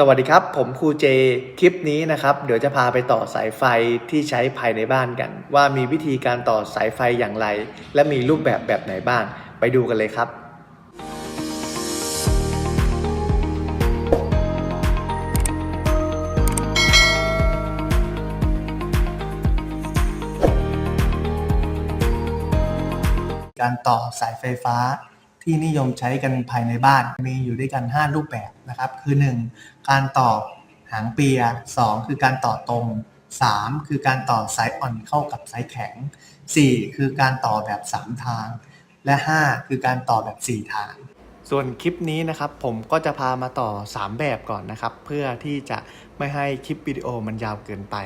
สวัสดีครับ ผมครูเจ คลิปนี้นะครับ เดี๋ยวจะพาไปต่อสายไฟที่ใช้ภายในบ้านกัน ว่ามีวิธีการต่อสายไฟอย่างไร และมีรูปแบบแบบไหนบ้าง ไปดูกันเลยครับ การต่อสายไฟฟ้าที่นิยมใช้กันภายในบ้านมีอยู่ด้วยกัน 5 รูปแบบนะครับ คือ 1. การต่อหางเปีย 2. คือการต่อตรง 3. คือการต่อสายอ่อนเข้ากับสายแข็ง 4. คือการต่อแบบ 3 ทาง และ 5. คือการต่อแบบ 4 ทาง ส่วนคลิปนี้นะครับผมก็จะพามาต่อ 3 แบบก่อนนะครับ เพื่อที่จะไม่ให้คลิปวิดีโอมันยาวเกินไป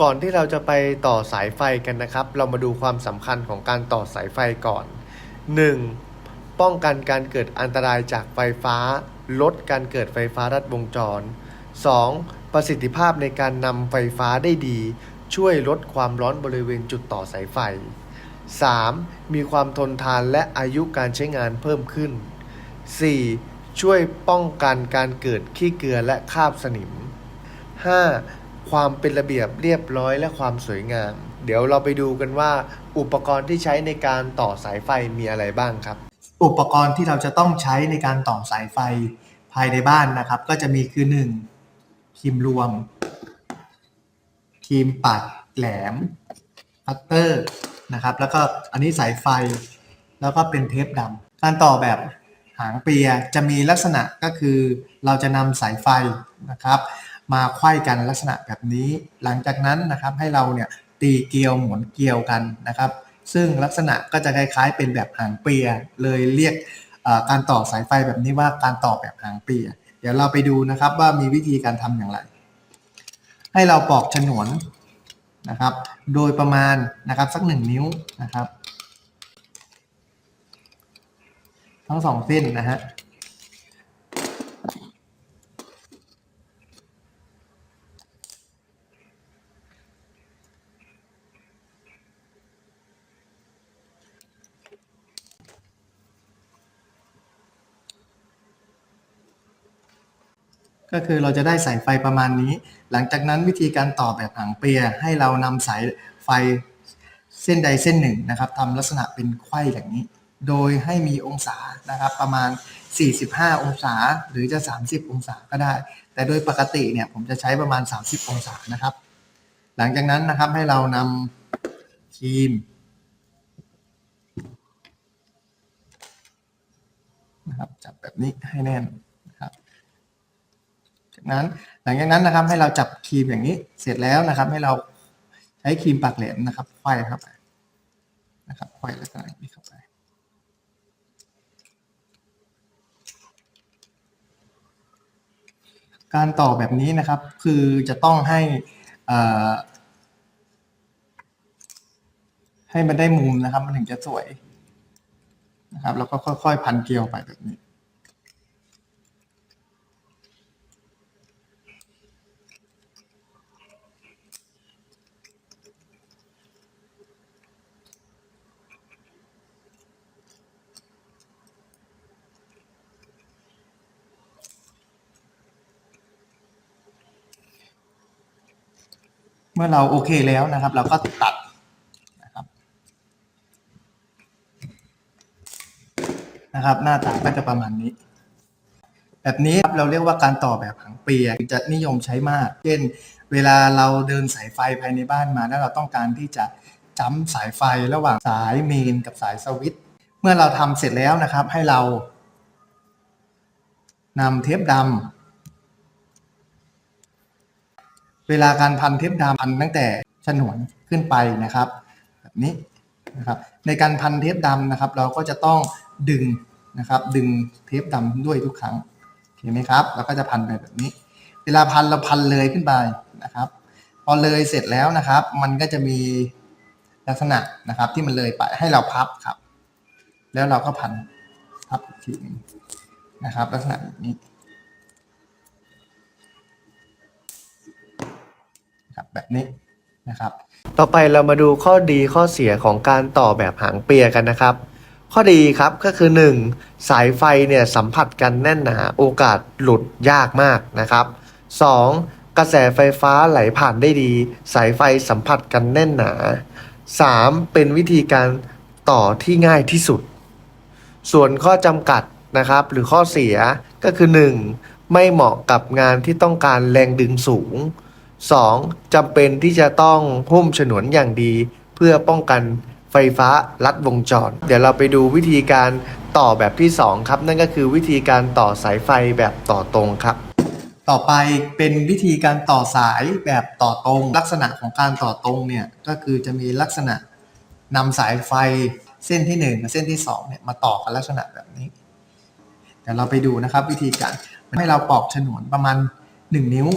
ก่อนที่เราจะไปต่อสายไฟกันนะครับ เรามาดูความสำคัญของการต่อสายไฟก่อน 1. ป้องกันการเกิดอันตรายจากไฟฟ้า ลดการเกิดไฟฟ้ารัดวงจร 2. ประสิทธิภาพในการนำไฟฟ้าได้ดี ช่วยลดความร้อนบริเวณจุดต่อสายไฟ 3. มีความทนทานและอายุการใช้งานเพิ่มขึ้น 4. ช่วยป้องกันการเกิดขี้เกลือและคราบสนิม 5. ความเป็นระเบียบเรียบร้อยและความสวยงาม เดี๋ยวเราไปดูกันว่า อุปกรณ์ที่ใช้ในการต่อสายไฟมีอะไรบ้างครับ อุปกรณ์ที่เราจะต้องใช้ในการต่อสายไฟภายในบ้านนะครับ ก็จะมีคือ 1. ครีมรวมครีมปัดแหลมคัตเตอร์นะครับ แล้วก็อันนี้สายไฟแล้วก็เป็นเทปดำการต่อแบบหางเปียจะมีลักษณะก็คือเราจะนำสายไฟนะครับ มาไขว้กันลักษณะแบบนี้ หลังจากนั้นนะครับให้เราเนี่ยตีเกลียวหมุนเกลียวกันนะครับ ซึ่งลักษณะก็จะคล้ายๆ เป็นแบบหางเปีย เลยเรียกการต่อสายไฟแบบนี้ว่าการต่อแบบหางเปีย เดี๋ยวเราไปดูนะครับว่ามีวิธีการทำอย่างไร ให้เราปอกฉนวนนะครับ โดยประมาณนะครับสักหนึ่งนิ้วนะครับ ทั้งสองเส้นนะฮะ ก็คือเราจะได้สายไฟประมาณนี้ หลังจากนั้นวิธีการต่อแบบหางเปียให้เรานำสายไฟเส้นใดเส้นหนึ่งนะครับทำลักษณะเป็นไขว้อย่างนี้ โดยให้มีองศานะครับประมาณ 45 องศาหรือจะ 30 องศาก็ได้ แต่โดยปกติเนี่ยผมจะใช้ประมาณ 30 องศานะครับ หลังจากนั้นนะครับให้เรานำครีมนะครับจับแบบนี้ให้แน่น นั้นหลังจากนั้นนะครับให้เราจับครีมอย่างนี้เสร็จแล้วนะครับ ให้เราใช้ครีมปากแหลมนะครับไขว้เข้าไปนะครับไขว้ลักษณะอย่างนี้เข้าไปการต่อแบบนี้นะครับ คือจะต้องให้อ่อให้มันได้มุมนะครับ มันถึงจะสวยนะครับ แล้วก็ค่อยๆ พันเกลียวไปแบบนี้ เมื่อเราโอเคแล้วนะครับ เราก็ตัดนะครับนะครับ หน้าตาก็จะประมาณนี้ แบบนี้ครับเราเรียกว่าการต่อแบบหางเปียจะนิยมใช้มาก เช่น เวลาเราเดินสายไฟภายในบ้านมา แล้วเราต้องการที่จะจ้ำสายไฟระหว่างสายเมนกับสายสวิตช์เมื่อเราทำเสร็จแล้วนะครับให้เรานำเทปดำ เวลาการพันเทปดำพันตั้งแต่ฉนวนขึ้นไปนะครับแบบนี้นะครับในการพันเทปดำนะครับ เราก็จะต้องดึงนะครับดึงเทปดำด้วยทุกครั้งเห็นไหมครับเราก็จะพันไปแบบนี้ เวลาพันเราพันเลยขึ้นไปนะครับพอเลยเสร็จแล้วนะครับ มันก็จะมีลักษณะนะครับที่มันเลยไปให้เราพับครับ แล้วเราก็พันพับอีกทีหนึงนะครับ ลักษณะแบบนี้ ครับแบบนี้นะครับ ต่อไปเรามาดูข้อดีข้อเสียของการต่อแบบหางเปียกันนะครับ ข้อดีครับก็คือ 1. สายไฟเนี่ยสัมผัสกันแน่นหนาโอกาสหลุดยากมากนะครับ 2. กระแสไฟฟ้าไหลผ่านได้ดี สายไฟสัมผัสกันแน่นหนา 3. เป็นวิธีการต่อที่ง่ายที่สุด ส่วนข้อจำกัดนะครับ หรือข้อเสียก็คือ 1. ไม่เหมาะกับงานที่ต้องการแรงดึงสูง 2. จำเป็นที่จะต้องหุ้มฉนวนอย่างดี เพื่อป้องกันไฟฟ้าลัดวงจร เดี๋ยวเราไปดูวิธีการต่อแบบที่ 2 ครับ นั่นก็คือวิธีการต่อสายไฟแบบต่อตรงครับ ต่อไปเป็นวิธีการต่อสายแบบต่อตรง ลักษณะของการต่อตรงเนี่ยก็คือจะมีลักษณะนำสายไฟเส้นที่1กับเส้นที่2เนี่ยมาต่อกันลักษณะแบบนี้ เดี๋ยวเราไปดูนะครับวิธีการให้เราปอกฉนวนประมาณ 1 นิ้ว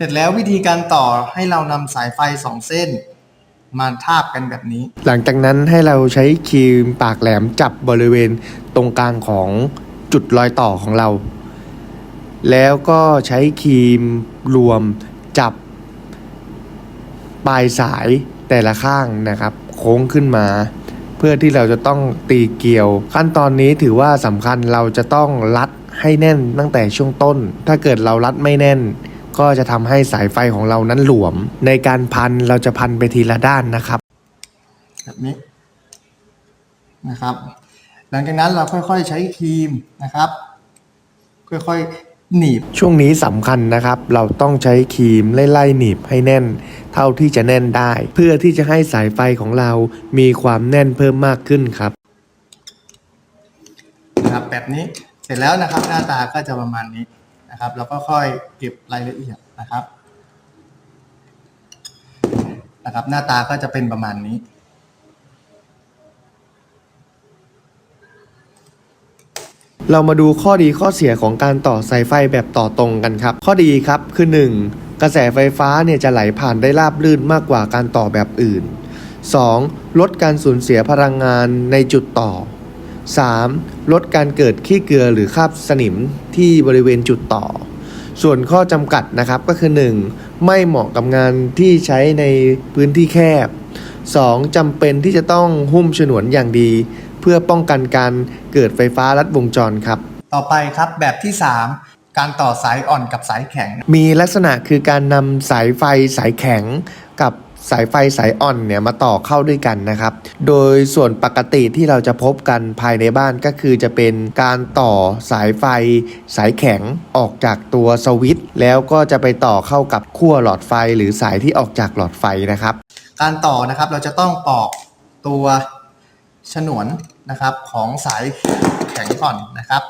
เสร็จแล้ววิธีการต่อให้เรานำสายไฟสองเส้น มาทาบกันแบบนี้ หลังจากนั้นให้เราใช้ครีมปากแหลมจับบริเวณตรงกลางของจุดรอยต่อของเรา แล้วก็ใช้ครีมรวมจับ ปลายสายแต่ละข้างนะครับ โค้งขึ้นมา เพื่อที่เราจะต้องตีเกลียว ขั้นตอนนี้ถือว่าสำคัญเราจะต้องรัดให้แน่นตั้งแต่ช่วงต้น ถ้าเกิดเรารัดไม่แน่น ก็จะทำให้สายไฟของเรานั้นหลวม ในการพันเราจะพันไปทีละด้านนะครับแบบนี้นะครับ หลังจากนั้นเราค่อยๆใช้ครีมนะครับ ค่อยๆหนีบช่วงนี้สำคัญนะครับ เราต้องใช้ครีมไล่ๆหนีบให้แน่น เท่าที่จะแน่นได้ เพื่อที่จะให้สายไฟของเรามีความแน่นเพิ่มมากขึ้นครับนะครับแบบนี้เสร็จแล้วนะครับหน้าตาก็จะประมาณนี้ นะครับเราก็ค่อยเก็บรายละเอียดนะครับนะครับ หน้าตาก็จะเป็นประมาณนี้เรามาดูข้อดีข้อเสียของการต่อสายไฟแบบต่อตรงกันครับ ข้อดีครับคือ 1. กระแสไฟฟ้าเนี่ยจะไหลผ่านได้ราบรื่นมากกว่าการต่อแบบอื่น 2. ลดการสูญเสียพลังงานในจุดต่อ 3. ลดการเกิดขี้เกลือหรือคราบสนิมที่บริเวณจุดต่อ ส่วนข้อจำกัดนะครับก็คือ 1. ไม่เหมาะกับงานที่ใช้ในพื้นที่แคบ 2. จำเป็นที่จะต้องหุ้มฉนวนอย่างดี เพื่อป้องกันการเกิดไฟฟ้าลัดวงจรครับ ต่อไปครับแบบที่ 3 การต่อสายอ่อนกับสายแข็ง มีลักษณะคือการนำสายไฟสายแข็งกับ สายไฟสายอ่อนเนี่ยมาต่อเข้าด้วยกันนะครับ โดยส่วนปกติที่เราจะพบกันภายในบ้านก็คือจะเป็นการต่อสายไฟ สายแข็งออกจากตัวสวิตช์แล้วก็จะไปต่อเข้ากับขั้วหลอดไฟหรือสายที่ออกจากหลอดไฟนะครับ การต่อนะครับเราจะต้องปอกตัวฉนวนนะครับของสายแข็งก่อนนะครับ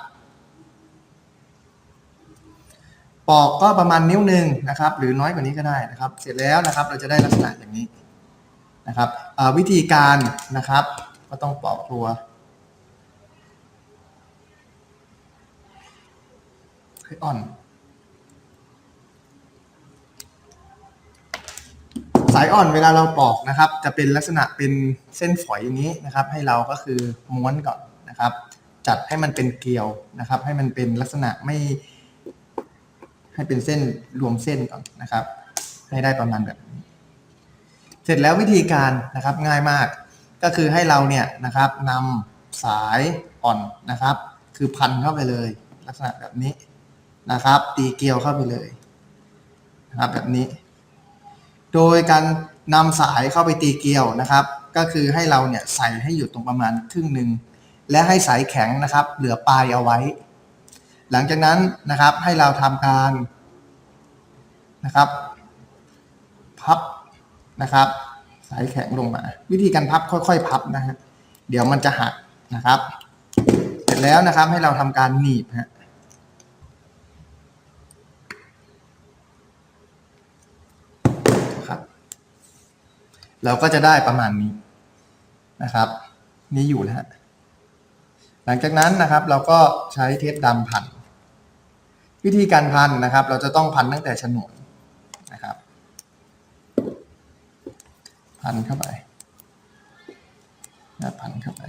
ปอกก็ประมาณนิ้วหนึ่งนะครับ หรือน้อยกว่านี้ก็ได้นะครับ เสร็จแล้วนะครับเราจะได้ลักษณะอย่างนี้นะครับวิธีการนะครับ ก็ต้องปอกตัวให้อ่อนสายอ่อนเวลาเราปอกนะครับ จะเป็นลักษณะเป็นเส้นฝอยอย่างนี้นะครับ ให้เราก็คือม้วนก่อนนะครับ จัดให้มันเป็นเกลียวนะครับ ให้มันเป็นลักษณะไม่ ให้เป็นเส้นรวมเส้นก่อนนะครับ ให้ได้ประมาณแบบนี้ เสร็จแล้ววิธีการนะครับง่ายมาก ก็คือให้เราเนี่ยนะครับนำสายอ่อนนะครับ คือพันเข้าไปเลย ลักษณะแบบนี้นะครับ ตีเกลียวเข้าไปเลยนะครับแบบนี้ โดยการนำสายเข้าไปตีเกลียวนะครับ ก็คือให้เราเนี่ยใส่ให้อยู่ตรงประมาณครึ่งหนึ่งและให้สายแข็งนะครับ เหลือปลายเอาไว้ หลังจากนั้นนะครับให้เราทำการนะครับพับนะครับ สายแข็งลงมา วิธีการพับค่อยๆ พับนะฮะเดี๋ยวมันจะหักนะครับ เสร็จแล้วนะครับให้เราทำการหนีบฮะครับเราก็จะได้ประมาณนี้นะครับ นี่อยู่แล้วหลังจากนั้นนะครับเราก็ใช้เทปดำพัน วิธีการพันนะครับ เราจะต้องพันตั้งแต่ฉนวนนะครับ พันเข้าไปนะพันเข้าไป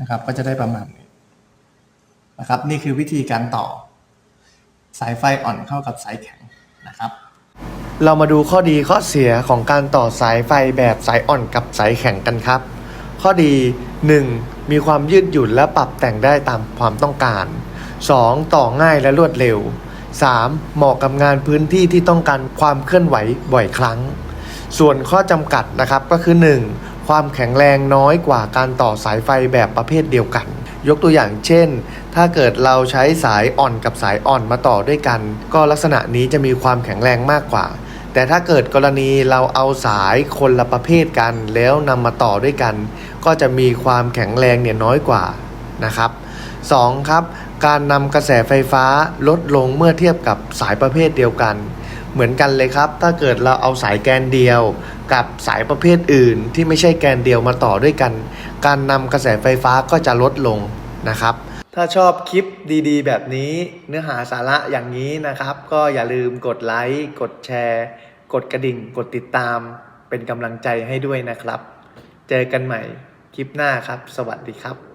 นะครับก็จะได้ประมาณนี้นะครับ นี่คือวิธีการต่อ สายไฟอ่อนเข้ากับสายแข็งนะครับ เรามาดูข้อดีข้อเสียของการต่อสายไฟแบบสายอ่อนกับสายแข็งกันครับ ข้อดี 1. มีความยืดหยุ่นและปรับแต่งได้ตามความต้องการ 2. ต่อง่ายและรวดเร็ว 3. เหมาะกับงานพื้นที่ที่ต้องการความเคลื่อนไหวบ่อยครั้ง ส่วนข้อจำกัดนะครับก็คือ 1. ความแข็งแรงน้อยกว่าการต่อสายไฟแบบประเภทเดียวกัน ยกตัวอย่างเช่น ถ้าเกิดเราใช้สายอ่อนกับสายอ่อนมาต่อด้วยกัน ก็ลักษณะนี้จะมีความแข็งแรงมากกว่า แต่ถ้าเกิดกรณีเราเอาสายคนละประเภทกัน แล้วนำมาต่อด้วยกัน ก็จะมีความแข็งแรงเนี่ยน้อยกว่านะครับ 2. ครับ การนำกระแสไฟฟ้าลดลงเมื่อเทียบกับสายประเภทเดียวกัน เหมือนกันเลยครับ ถ้าเกิดเราเอาสายแกนเดียว กับสายประเภทอื่นที่ไม่ใช่แกนเดียวมาต่อด้วยกัน การนำกระแสไฟฟ้าก็จะลดลงนะครับ ถ้าชอบคลิปดีๆ แบบนี้เนื้อหาสาระอย่างนี้นะครับ ก็อย่าลืมกดไลค์ กดแชร์ กดกระดิ่ง กดติดตาม เป็นกำลังใจให้ด้วยนะครับ เจอกันใหม่คลิปหน้าครับ สวัสดีครับ